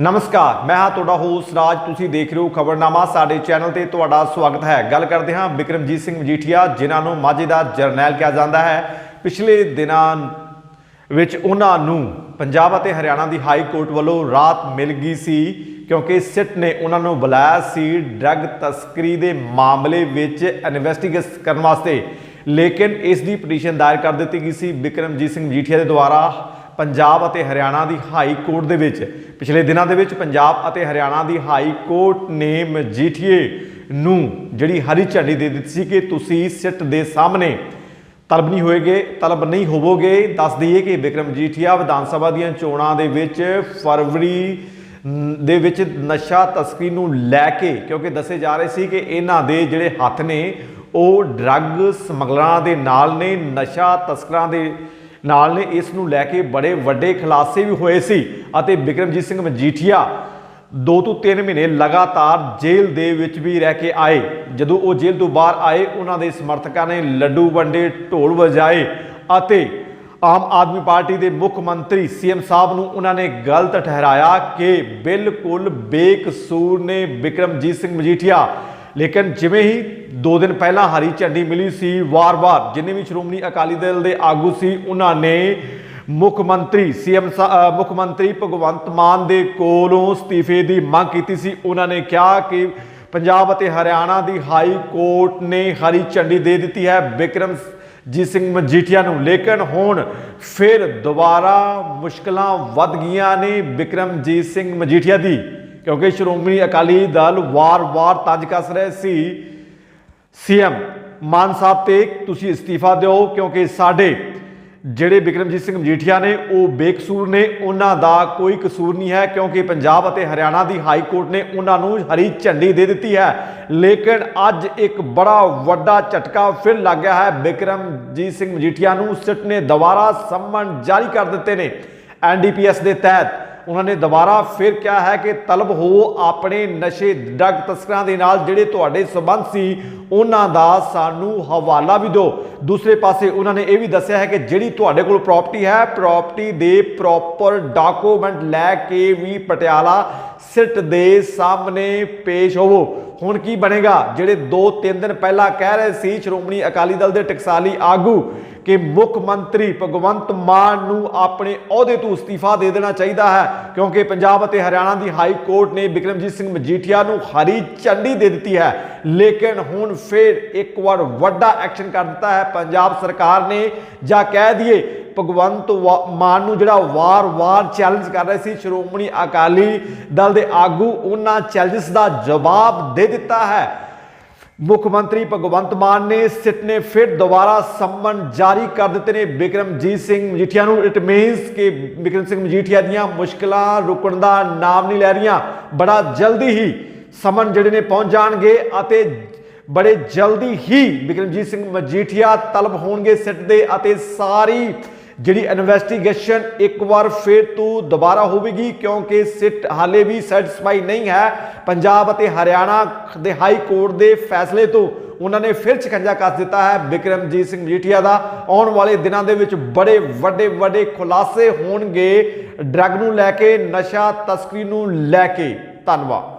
ਨਮਸਕਾਰ, ਮੈਂ ਹਾਂ ਤੁਹਾਡਾ ਹੋਸਟ ਰਾਜ, ਤੁਸੀਂ ਦੇਖ ਰਹੇ ਹੋ ਖਬਰਨਾਮਾ। ਸਾਡੇ ਚੈਨਲ ਤੇ ਤੁਹਾਡਾ ਸਵਾਗਤ ਹੈ। ਗੱਲ ਕਰਦੇ ਹਾਂ ਬਿਕਰਮਜੀਤ ਸਿੰਘ ਮਜੀਠੀਆ, ਜਿਨ੍ਹਾਂ ਨੂੰ ਮਾਝੇ ਦਾ ਜਰਨੈਲ ਕਿਹਾ ਜਾਂਦਾ ਹੈ। ਪਿਛਲੇ ਦਿਨਾਂ ਵਿੱਚ ਉਹਨਾਂ ਨੂੰ ਪੰਜਾਬ ਅਤੇ ਹਰਿਆਣਾ ਦੀ ਹਾਈ ਕੋਰਟ ਵੱਲੋਂ ਰਾਤ ਮਿਲ ਗਈ ਸੀ, ਕਿਉਂਕਿ ਸਿੱਟ ਨੇ ਉਹਨਾਂ ਨੂੰ ਬੁਲਾਇਆ ਸੀ ਡਰੱਗ ਤਸਕਰੀ ਦੇ ਮਾਮਲੇ ਵਿੱਚ ਇਨਵੈਸਟੀਗੇਟ ਕਰਨ ਵਾਸਤੇ। ਲੇਕਿਨ ਇਸ ਦੀ ਪਟੀਸ਼ਨ ਦਾਇਰ ਕਰ ਦਿੱਤੀ ਗਈ ਸੀ ਬਿਕਰਮਜੀਤ ਸਿੰਘ ਮਜੀਠੀਆ ਦੇ ਦੁਆਰਾ। ਪੰਜਾਬ ਅਤੇ ਹਰਿਆਣਾ ਦੀ ਹਾਈ ਕੋਰਟ ਦੇ ਵਿੱਚ। ਪਿਛਲੇ ਦਿਨਾਂ ਦੇ ਵਿੱਚ ਪੰਜਾਬ ਅਤੇ ਹਰਿਆਣਾ ਦੀ ਹਾਈ ਕੋਰਟ ਨੇ ਮਜੀਠੀਏ ਨੂੰ ਜਿਹੜੀ ਹਰੀ ਝੰਡੀ ਦੇ ਦਿੱਤੀ ਸੀ ਕਿ ਤੁਸੀਂ ਸਿੱਟ ਦੇ ਸਾਹਮਣੇ ਤਲਬ ਨਹੀਂ ਹੋਏਗੇ, ਤਲਬ ਨਹੀਂ ਹੋਵੋਗੇ। ਦੱਸ ਦਈਏ ਕਿ ਵਿਕਰਮ ਮਜੀਠੀਆ ਵਿਧਾਨ ਸਭਾ ਦੀਆਂ ਚੋਣਾਂ ਦੇ ਵਿੱਚ ਫਰਵਰੀ ਦੇ ਵਿੱਚ ਨਸ਼ਾ ਤਸਕਰੀ ਨੂੰ ਲੈ ਕੇ, ਕਿਉਂਕਿ ਦੱਸੇ ਜਾ ਰਹੇ ਸੀ ਕਿ ਇਹਨਾਂ ਦੇ ਜਿਹੜੇ ਹੱਥ ਨੇ, ਉਹ ਡਰੱਗ ਸਮਗਲਰਾਂ ਦੇ ਨਾਲ ਨੇ। ਨਸ਼ਾ ਤਸਕਰਾਂ ਦੇ ਨਾਲ ਨੇ ਇਸ ਨੂੰ ਲੈ ਕੇ ਬੜੇ ਵੱਡੇ ਖੁਲਾਸੇ ਵੀ ਹੋਏ ਸੀ ਅਤੇ ਬਿਕਰਮਜੀਤ ਸਿੰਘ ਮਜੀਠੀਆ 2 ਤੋਂ 3 ਮਹੀਨੇ ਲਗਾਤਾਰ ਜੇਲ੍ਹ ਦੇ ਵਿੱਚ ਵੀ ਰਹਿ ਕੇ ਆਏ। ਜਦੋਂ ਉਹ ਜੇਲ੍ਹ ਤੋਂ ਬਾਹਰ ਆਏ, ਉਹਨਾਂ ਦੇ ਸਮਰਥਕਾਂ ਨੇ ਲੱਡੂ ਵੰਡੇ, ਢੋਲ ਵਜਾਏ ਅਤੇ ਆਮ ਆਦਮੀ ਪਾਰਟੀ ਦੇ ਮੁੱਖ ਮੰਤਰੀ ਸੀਐਮ ਸਾਹਿਬ ਨੂੰ ਉਹਨਾਂ ਨੇ ਗਲਤ ਠਹਿਰਾਇਆ ਕਿ ਬਿਲਕੁਲ ਬੇਕਸੂਰ ਨੇ ਬਿਕਰਮਜੀਤ ਸਿੰਘ ਮਜੀਠੀਆ। ਲੇਕਿਨ ਜਿਵੇਂ ਹੀ 2 ਦਿਨ ਪਹਿਲਾਂ ਹਰੀ ਝੰਡੀ ਮਿਲੀ ਸੀ, ਵਾਰ-ਵਾਰ ਜਿੰਨੇ ਵੀ ਸ਼੍ਰੋਮਣੀ ਅਕਾਲੀ ਦਲ ਦੇ ਆਗੂ ਸੀ, ਉਹਨਾਂ ਨੇ ਮੁੱਖ ਮੰਤਰੀ ਸੀਐਮ ਮੁੱਖ ਮੰਤਰੀ ਭਗਵੰਤ ਮਾਨ ਦੇ ਕੋਲੋਂ ਅਸਤੀਫੇ ਦੀ ਮੰਗ ਕੀਤੀ ਸੀ। ਉਹਨਾਂ ਨੇ ਕਿਹਾ ਕਿ ਪੰਜਾਬ ਅਤੇ ਹਰਿਆਣਾ ਦੀ ਹਾਈ ਕੋਰਟ ਨੇ ਹਰੀ ਝੰਡੀ ਦੇ ਦਿੱਤੀ ਹੈ ਵਿਕਰਮ ਜੀ ਸਿੰਘ ਮਜੀਠੀਆ ਨੂੰ। ਲੇਕਿਨ ਹੁਣ ਫਿਰ ਦੁਬਾਰਾ ਮੁਸ਼ਕਲਾਂ ਵੱਧ ਗਈਆਂ ਨੇ ਵਿਕਰਮਜੀਤ ਸਿੰਘ ਮਜੀਠੀਆ ਦੀ। ਕਿਉਂਕਿ ਸ਼੍ਰੋਮਣੀ ਅਕਾਲੀ ਦਲ ਵਾਰ-ਵਾਰ ਤੰਜ ਕੱਸ ਰਹੇ ਸੀ। ਸੀਐਮ ਮਾਨ ਸਾਹਿਬ ਤੇ ਤੁਸੀਂ ਅਸਤੀਫਾ ਦਿਓ, ਕਿਉਂਕਿ ਸਾਡੇ ਜਿਹੜੇ ਬਿਕਰਮਜੀਤ ਸਿੰਘ ਮਜੀਠੀਆ ਨੇ, ਉਹ ਬੇਕਸੂਰ ਨੇ। ਉਹਨਾਂ ਦਾ ਕੋਈ ਕਸੂਰ ਨਹੀਂ ਹੈ, ਕਿਉਂਕਿ ਪੰਜਾਬ ਅਤੇ ਹਰਿਆਣਾ ਦੀ ਹਾਈ ਕੋਰਟ ਨੇ ਉਹਨਾਂ ਨੂੰ ਹਰੀ ਝੰਡੀ ਦੇ ਦਿੱਤੀ ਹੈ। ਲੇਕਿਨ ਅੱਜ ਇੱਕ ਬੜਾ ਵੱਡਾ ਝਟਕਾ ਫਿਰ ਲੱਗ ਗਿਆ ਹੈ। ਬਿਕਰਮਜੀਤ ਸਿੰਘ ਮਜੀਠੀਆ ਨੂੰ ਸਿੱਟ ਨੇ ਦੁਬਾਰਾ ਸੰਮਨ ਜਾਰੀ ਕਰ ਦਿੱਤੇ ਨੇ ਐਨਡੀਪੀਐਸ ਦੇ ਤਹਿਤ। ਉਹਨਾਂ ਨੇ ਦੁਬਾਰਾ ਫਿਰ ਕਿਹਾ ਹੈ ਕਿ ਤਲਬ ਹੋ ਆਪਣੇ ਨਸ਼ੇ ਡਰੱਗ ਤਸਕਰਾਂ ਦੇ ਨਾਲ ਜਿਹੜੇ ਤੁਹਾਡੇ ਸਬੰਧ ਸੀ, ਉਹਨਾਂ ਦਾ ਸਾਨੂੰ ਹਵਾਲਾ ਵੀ ਦਿਓ। ਦੂਸਰੇ ਪਾਸੇ ਉਹਨਾਂ ਨੇ ਇਹ ਵੀ ਦੱਸਿਆ ਹੈ ਕਿ ਜਿਹੜੀ ਤੁਹਾਡੇ ਕੋਲ ਪ੍ਰਾਪਰਟੀ ਹੈ ਪ੍ਰਾਪਰਟੀ ਦੇ ਪ੍ਰੋਪਰ ਡਾਕੂਮੈਂਟ ਲੈ ਕੇ ਵੀ ਪਟਿਆਲਾ ਸਿੱਟ ਦੇ ਸਾਹਮਣੇ ਪੇਸ਼ ਹੋਵੋ। ਹੁਣ ਕੀ ਬਣੇਗਾ? ਜਿਹੜੇ 2-3 ਦਿਨ ਪਹਿਲਾਂ ਕਹਿ ਰਹੇ ਸੀ ਸ਼੍ਰੋਮਣੀ ਅਕਾਲੀ ਦਲ ਦੇ ਟਕਸਾਲੀ ਆਗੂ ਕਿ ਮੁੱਖ ਮੰਤਰੀ ਭਗਵੰਤ ਮਾਨ ਨੂੰ ਆਪਣੇ ਅਹੁਦੇ ਤੋਂ ਅਸਤੀਫਾ ਦੇ ਦੇਣਾ ਚਾਹੀਦਾ ਹੈ, ਕਿਉਂਕਿ ਪੰਜਾਬ ਅਤੇ ਹਰਿਆਣਾ ਦੀ ਹਾਈ ਕੋਰਟ ਨੇ ਬਿਕਰਮਜੀਤ ਸਿੰਘ ਮਜੀਠੀਆ ਨੂੰ ਹਰੀ ਝੰਡੀ ਦੇ ਦਿੱਤੀ ਹੈ। ਲੇਕਿਨ ਹੁਣ ਫਿਰ ਇੱਕ ਵਾਰ ਵੱਡਾ ਐਕਸ਼ਨ ਕਰ ਦਿੱਤਾ ਹੈ। ਪੰਜਾਬ ਸਰਕਾਰ ਨੇ ਜਾਂ ਕਹਿ ਦਈਏ ਭਗਵੰਤ ਵਾ- ਮਾਨ ਨੂੰ ਜਿਹੜਾ ਵਾਰ-ਵਾਰ ਚੈਲੰਜ ਕਰ ਰਹੇ ਸੀ, ਸ਼੍ਰੋਮਣੀ ਅਕਾਲੀ ਦਲ ਦੇ ਆਗੂ, ਉਹਨਾਂ ਚੈਲੰਜਸ ਦਾ ਜਵਾਬ ਦੇ ਦਿੱਤਾ ਹੈ। ਮੁੱਖ ਮੰਤਰੀ ਭਗਵੰਤ ਮਾਨ ਨੇ ਸਿੱਟ ਨੇ ਫਿਰ ਦੁਬਾਰਾ ਸੰਮਨ ਜਾਰੀ ਕਰ ਦਿੱਤੇ ਨੇ। ਬਿਕਰਮਜੀਤ ਸਿੰਘ ਮਜੀਠੀਆ ਨੂੰ ਇਟ ਮੀਨਸ ਕਿ ਬਿਕਰਮ ਸਿੰਘ ਮਜੀਠੀਆ ਦੀਆਂ ਮੁਸ਼ਕਲਾਂ ਰੁਕਣ ਦਾ ਨਾਮ ਨਹੀਂ ਲੈ ਰਹੀਆਂ। ਬੜਾ ਜਲਦੀ ਹੀ ਸਮਨ ਜਿਹੜੇ ਨੇ ਪਹੁੰਚ ਜਾਣਗੇ ਅਤੇ ਬੜੇ ਜਲਦੀ ਹੀ ਬਿਕਰਮਜੀਤ ਸਿੰਘ ਮਜੀਠੀਆ ਤਲਬ ਹੋਣਗੇ ਸਿੱਟ ਦੇ ਅਤੇ ਸਾਰੀ ਜਿਹੜੀ ਇਨਵੈਸਟੀਗੇਸ਼ਨ ਇੱਕ ਵਾਰ ਫਿਰ ਤੋਂ ਦੁਬਾਰਾ ਹੋਵੇਗੀ, ਕਿਉਂਕਿ ਸਿੱਟ ਹਾਲੇ ਵੀ ਸੈਟੀਸਫਾਈ ਨਹੀਂ ਹੈ। ਪੰਜਾਬ ਅਤੇ ਹਰਿਆਣਾ ਦੇ ਹਾਈ ਕੋਰਟ ਦੇ ਫੈਸਲੇ ਤੋਂ ਉਹਨਾਂ ਨੇ ਫਿਰ ਛਕੰਜਾ ਕੱਸ ਦਿੱਤਾ ਹੈ ਵਿਕਰਮਜੀਤ ਸਿੰਘ ਮਜੀਠੀਆ ਦਾ। ਆਉਣ ਵਾਲੇ ਦਿਨਾਂ ਦੇ ਵਿੱਚ ਬੜੇ ਵੱਡੇ ਵੱਡੇ ਖੁਲਾਸੇ ਹੋਣਗੇ। ਡਰੱਗ ਨੂੰ ਲੈ ਕੇ, ਨਸ਼ਾ ਤਸਕਰੀ ਨੂੰ ਲੈ ਕੇ ਧੰਨਵਾਦ।